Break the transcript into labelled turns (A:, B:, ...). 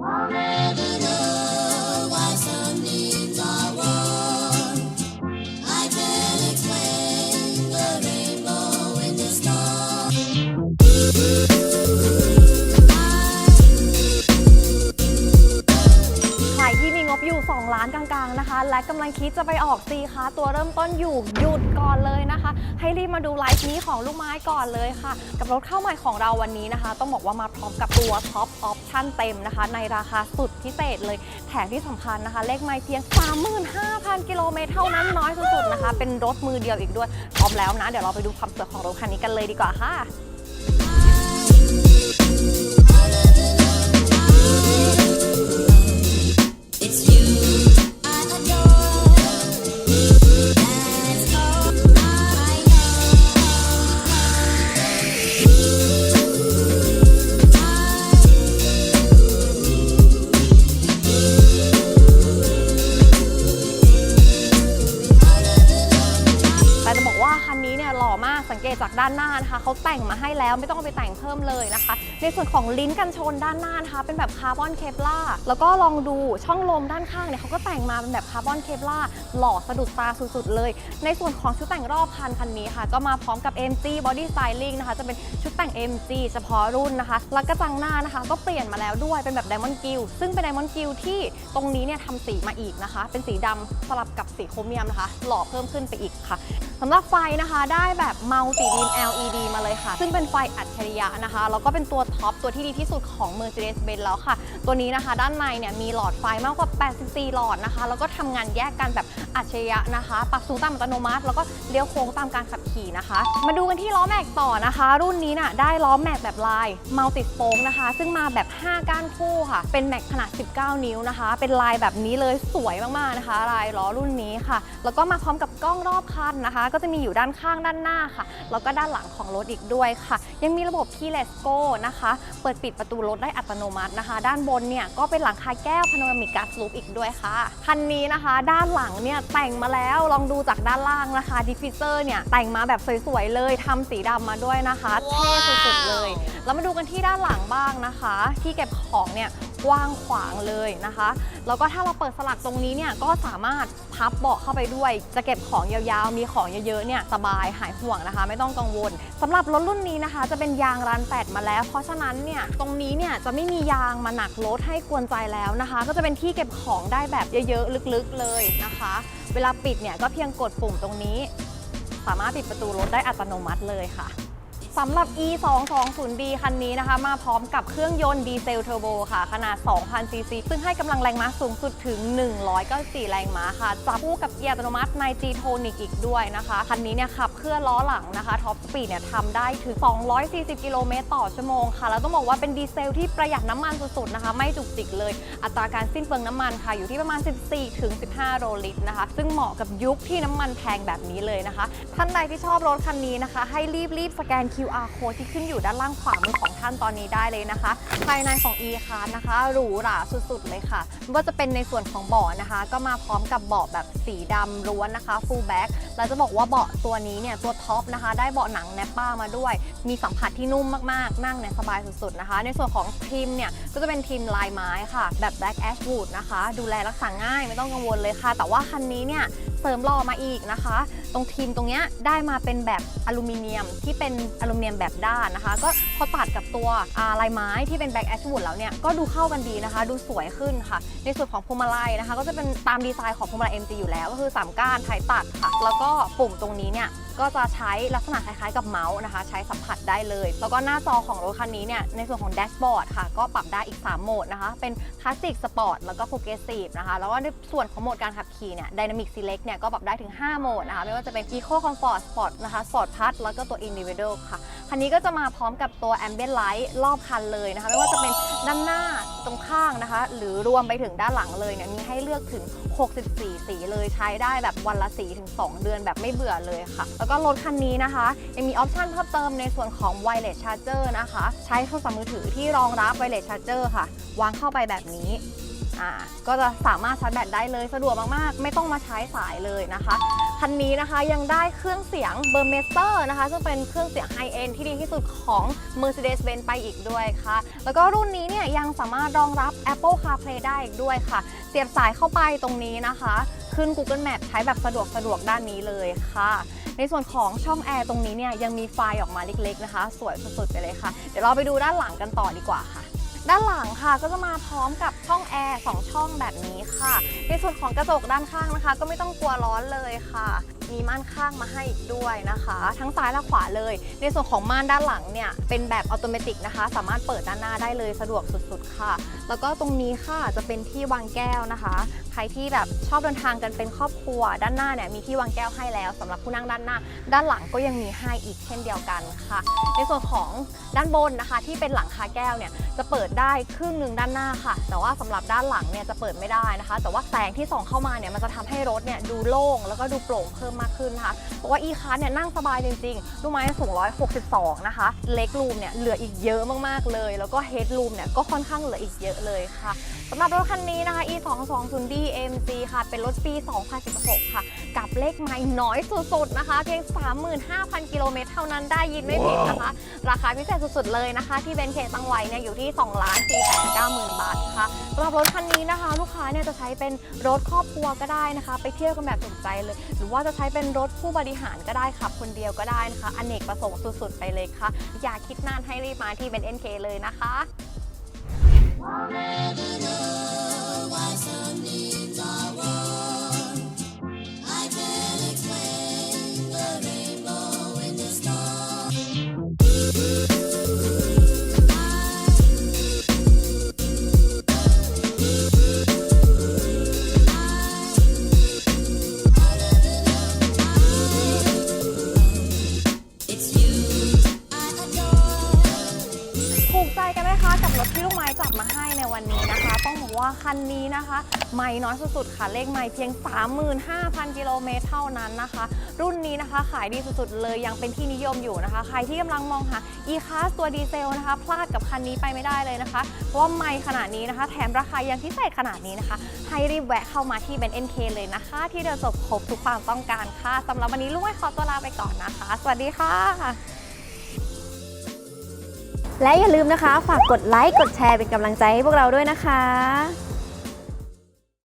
A: ใครที่มีงบอยู่ 2 ล้านกลาง และกำลังคิดจะไปออกซีคะตัวเริ่มต้นอยู่หยุดก่อนเลยนะคะ ให้รีบมาดูไลฟ์นี้ของลูกไม้ก่อนเลยค่ะ กับรถเข้าใหม่ของเราวันนี้นะคะ ต้องบอกว่ามาพร้อมกับตัวท็อปออปชั่นเต็มนะคะ ในราคาสุดพิเศษเลย แถมที่สำคัญนะคะ เลขไม้เพียง 35,000 กิโลเมตรเท่านั้นน้อยสุดๆนะคะ เป็นรถมือเดียวอีกด้วยพร้อมแล้วนะ เดี๋ยวเราไปดูความสวยของรถคันนี้กันเลยดีกว่าค่ะ นหน้านะคะเขาแต่งมาให้แล้วไม่ต้องเอาไปแต่งเพิ่มเลยนะคะ ในส่วนของลิ้นกันชนด้านหน้านะคะ เป็นแบบคาร์บอนเคปลาแล้วก็ลองดูช่องลมด้านข้างเนี่ยเขาก็แต่งมาเป็นแบบคาร์บอนเคปลาหล่อสะดุดตาสุดๆเลย ในส่วนของชุดแต่งรอบคันคันนี้ค่ะ ก็มาพร้อมกับ MG Body Styling นะคะ จะเป็นชุดแต่ง MG เฉพาะรุ่นนะคะ แล้วกระจังหน้านะคะ ก็เปลี่ยนมาแล้วด้วยเป็นแบบ Diamond Gill ซึ่งเป็น Diamond Gill ที่ตรงนี้เนี่ยทำสีมาอีกนะคะ เป็นสีดำสลับกับสีโครเมียมนะคะ หล่อเพิ่มขึ้นไปอีกค่ะสำหรับไฟนะคะได้แบบมัลติบีม LED มาเลยค่ะ ซึ่งเป็นไฟอัจฉริยะนะคะ แล้วก็เป็นตัวท็อปตัวที่ดีที่สุดของ Mercedes-Benz แล้วค่ะ ตัวนี้นะคะ ด้านในเนี่ยมีหลอดไฟมากกว่า 84 หลอดนะคะ แล้วก็ทำงานแยกกันแบบอัจฉริยะนะคะ ปรับสูงตามอัตโนมัติ แล้วก็เลี้ยวโค้งตามการขับขี่นะคะ มาดูกันที่ล้อแม็กต่อนะคะ รุ่นนี้น่ะได้ล้อแม็กแบบลายมัลติสโปงนะคะ ซึ่งมาแบบ 5 ก้านคู่ค่ะ เป็นแม็กขนาด 19 นิ้วนะคะ เป็นลายแบบนี้เลยสวยมากๆนะคะ ลายล้อรุ่นนี้ค่ะ แล้วก็มาพร้อมกับกล้องรอบคันนะคะ ก็จะมีอยู่ด้านข้างด้านหน้าค่ะ แล้วก็ด้านหลังของรถอีกด้วยค่ะ ยังมีระบบ keyless go นะคะ เปิดปิดประตูรถได้อัตโนมัตินะคะ ด้านบนเนี่ยก็เป็นหลังคาแก้วพาโนรามิก a ัสลูปอีกด้วยค่ะ คันนี้นะคะ ด้านหลังเนี่ยแต่งมาแล้วลองดูจากด้านล่างนะคะดิฟฟิเซอร์เนี่ยแต่งมาแบบสวยๆเลยทำสีดำมาด้วยนะคะ เท่สุดๆเลย แล้วมาดูกันที่ด้านหลังบ้างนะคะ ที่เก็บของเนี่ย กว้างขวางเลยนะคะ แล้วก็ถ้าเราเปิดสลักตรงนี้เนี่ยก็สามารถพับเบาะเข้าไปด้วย จะเก็บของยาวๆ มีของเยอะๆเนี่ยสบายหายห่วงนะคะ ไม่ต้องกังวลสำหรับรถรุ่นนี้นะคะ จะเป็นยางรันแปดมาแล้ว เพราะฉะนั้นเนี่ยตรงนี้เนี่ยจะไม่มียางมาหนักรถให้กวนใจแล้วนะคะ ก็จะเป็นที่เก็บของได้แบบเยอะๆลึกๆเลยนะคะ เวลาปิดเนี่ยก็เพียงกดปุ่มตรงนี้ สามารถปิดประตูรถได้อัตโนมัติเลยค่ะ สำหรับ e 2 2 0 d คันนี้นะคะ มาพร้อมกับเครื่องยนต์ดีเซลเทอร์โบค่ะ ขนาด 2,000 ซีซี ซึ่งให้กำลังแรงม้าสูงสุดถึง 194 แรงม้าค่ะ จับคู่กับเกียร์อัตโนมัติใน G Tonic อีกด้วยนะคะ คันนี้เนี่ยขับเคลื่อนล้อหลังนะคะ ท็อปสปีดเนี่ยทำได้ถึง 240 กิโลเมตรต่อชั่วโมงค่ะ แล้วต้องบอกว่าเป็นดีเซลที่ประหยัดน้ำมันสุดๆนะคะ ไม่จุกจิกเลย อัตราการสิ้นเปลืองน้ำมันค่ะ อยู่ที่ประมาณ 14-15 โลลิตรนะคะ ซึ่งเหมาะกับยุคที่น้ำมันแพงแบบนี้เลยนะคะ ท่านใดที่ชอบรถคันนี้นะคะ ให้รีบรีบๆสแกน QR code ที่ขึ้นอยู่ด้านล่างขวามือของท่านตอนนี้ได้เลยนะคะ ภายในของ e c a r นะคะหรูหราสุดๆเลยค่ะไม่ว่าจะเป็นในส่วนของเบาะนะคะ ก็มาพร้อมกับเบาะแบบสีดำล้วนนะคะ full back แล้วจะบอกว่าเบาะตัวนี้เนี่ยตัวท็อปนะคะ ได้เบาะหนังแนปป้ามาด้วย มีสัมผัสที่นุ่มมากๆ นั่งเนี่ยสบายสุดๆนะคะ ในส่วนของทีมเนี่ยก็จะเป็นทีมลายไม้ค่ะ แบบ black ashwood นะคะ ดูแลรักษาง่ายไม่ต้องกังวลเลยค่ะ แต่ว่าคันนี้เนี่ย เสริมหล่อมาอีกนะคะ ตรงทีมตรงเนี้ยได้มาเป็นแบบอลูมิเนียมที่เป็นอลูมิเนียมแบบด้านนะคะ ก็พอตัดกับตัวลายไม้ที่เป็นแบ็กแอชวูดแล้วเนี่ยก็ดูเข้ากันดีนะคะ ดูสวยขึ้นค่ะ ในส่วนของพวงมาลัยนะคะ ก็จะเป็นตามดีไซน์ของพวงมาลัย MG อยู่แล้ว ก็คือ 3 ก้านไทยตัดค่ะ แล้วก็ปุ่มตรงนี้เนี่ยก็จะใช้ลักษณะคล้ายๆกับเมาส์นะคะ ใช้สัมผัสได้เลย แล้วก็หน้าจอของรถคันนี้เนี่ยในส่วนของแดชบอร์ดค่ะ ก็ปรับได้อีก 3 โหมดนะคะ เป็นคลาสสิกสปอร์ตแล้วก็โ r รเกรสซีฟนะคะแล้วก็ในส่วนของโหมดการขับขี่เนี่ย Dynamic Select เนี่ยก็ปรับได้ถึง 5 โหมดนะคะ ไม่ว่าจะเป็น Eco Comfort Sport นะคะ Sport Plus แล้วก็ตัว Individual ค่ะ คันนี้ก็จะมาพร้อมกับตัว Ambient Light รอบคันเลยนะคะ ไม่ว่าจะเป็นด้านหน้าตรงข้างนะคะ หรือรวมไปถึงด้านหลังเลยเนี่ยมีให้เลือกถึง 64 สีเลยใช้ได้แบบวันละสีถึง 2 เดือนแบบไม่เบื่อเลยค่ะ แล้วก็รถคันนี้นะคะ ยังมีออปชันเพิ่มเติมในส่วนของ Wireless Charger นะคะ ใช้โทรศัพท์มือถือที่รองรับ Wireless Charger ค่ะ วางเข้าไปแบบนี้ อ่าก็จะสามารถชาร์จแบตได้เลยสะดวกมากๆ ไม่ต้องมาใช้สายเลยนะคะคันนี้นะคะยังได้เครื่องเสียงเบอร์เมสเตอร์นะคะ ซึ่งเป็นเครื่องเสียงไฮเอ็นที่ดีที่สุดของ Mercedes-Benz ไปอีกด้วยค่ะ แล้วก็รุ่นนี้เนี่ยยังสามารถรองรับ Apple CarPlay ได้อีกด้วยค่ะ เสียบสายเข้าไปตรงนี้นะคะ ขึ้น Google Map ใช้แบบสะดวกสะดวกด้านนี้เลยค่ะ ในส่วนของช่องแอร์ตรงนี้เนี่ยยังมีไฟออกมาเล็กๆนะคะ สวยสุดๆไปเลยค่ะ เดี๋ยวเราไปดูด้านหลังกันต่อดีกว่าค่ะ ด้านหลังค่ะก็จะมาพร้อมกับช่องแอร์2ช่องแบบนี้ค่ะ ในส่วนของกระจกด้านข้างนะคะ ก็ไม่ต้องกลัวร้อนเลยค่ะ มีม่านข้างมาให้อีกด้วยนะคะ ทั้งซ้ายและขวาเลย ในส่วนของม่านด้านหลังเนี่ยเป็นแบบอัตโนมัตินะคะ สามารถเปิดด้านหน้าได้เลยสะดวกสุดๆค่ะ แล้วก็ตรงนี้ค่ะจะเป็นที่วางแก้วนะคะ ใครที่แบบชอบเดินทางกันเป็นครอบครัว ด้านหน้าเนี่ยมีที่วางแก้วให้แล้วสำหรับผู้นั่งด้านหน้า ด้านหลังก็ยังมีให้อีกเช่นเดียวกันค่ะ ในส่วนของด้านบนนะคะ ที่เป็นหลังคาแก้วเนี่ยจะเปิดได้ครึ่งหนึ่งด้านหน้าค่ะ แต่ว่าสำหรับด้านหลังเนี่ยจะเปิดไม่ได้นะคะ แต่ว่าแสงที่ส่องเข้ามาเนี่ยมันจะทำให้รถเนี่ยดูโล่งแล้วก็ดูโปร่งเพิ่มมากขึ้นนะคะเพราะว่าอีคาร์เนี่ยนั่งสบายจริงๆรู้ไหมสูง 162 นะคะ เล็กรูมเนี่ยเหลืออีกเยอะมากๆเลย แล้วก็เฮดรูมเนี่ยก็ค่อนข้างเหลืออีกเยอะเลยค่ะ สำหรับรถคันนี้นะคะ e 2 2 0 d AMG ค่ะ เป็นรถปี 2016 ค่ะ กับเลขไม้น้อยสุดๆ นะคะ เพียง 35,000 กิโลเมตรเท่านั้นได้ยินไม่ผิดนะคะ ราคาพิเศษสุดๆ เลยนะคะ ที่เบนเคตั้งไว้เนี่ยอยู่ที่2ล้าน4 9 0 0 0 0บาทค่ะสำหรับรถคันนี้นะคะ ลูกค้าเนี่ยจะใช้เป็นรถครอบครัวก็ได้นะคะ ไปเที่ยวกันแบบสุขใจเลย หรือว่าจะใช้เป็นรถผู้บริหารก็ได้ขับคนเดียวก็ได้นะคะอเนกประสงค์สุดๆ ไปเลยค่ะ อย่าคิดนานให้รีบมาที่เบนเอ็นเคเลยนะคะ
B: Why
A: sun is. คันนี้นะคะ ไม่น้อยสุดๆค่ะ เลขไม่เพียง 35,000 กิโลเมตรเท่านั้นนะคะ รุ่นนี้นะคะขายดีสุดๆ เลยยังเป็นที่นิยมอยู่นะคะ ใครที่กำลังมองหา e-class ตัวดีเซลนะคะ พลาดกับคันนี้ไปไม่ได้เลยนะคะ เพราะว่าไม่ขนาดนี้นะคะ แถมราคายังพิเศษขนาดนี้นะคะ ให้รีบแวะเข้ามาที่เบนเอ็นเคเลยนะคะ ที่เดียวจบครบทุกความต้องการค่ะสำหรับวันนี้ลูกไม้ขอตัวลาไปก่อนนะคะ สวัสดีค่ะ
C: และอย่าลืมนะคะ ฝากกดไลค์ กดแชร์เป็นกำลังใจให้พวกเราด้วยนะคะ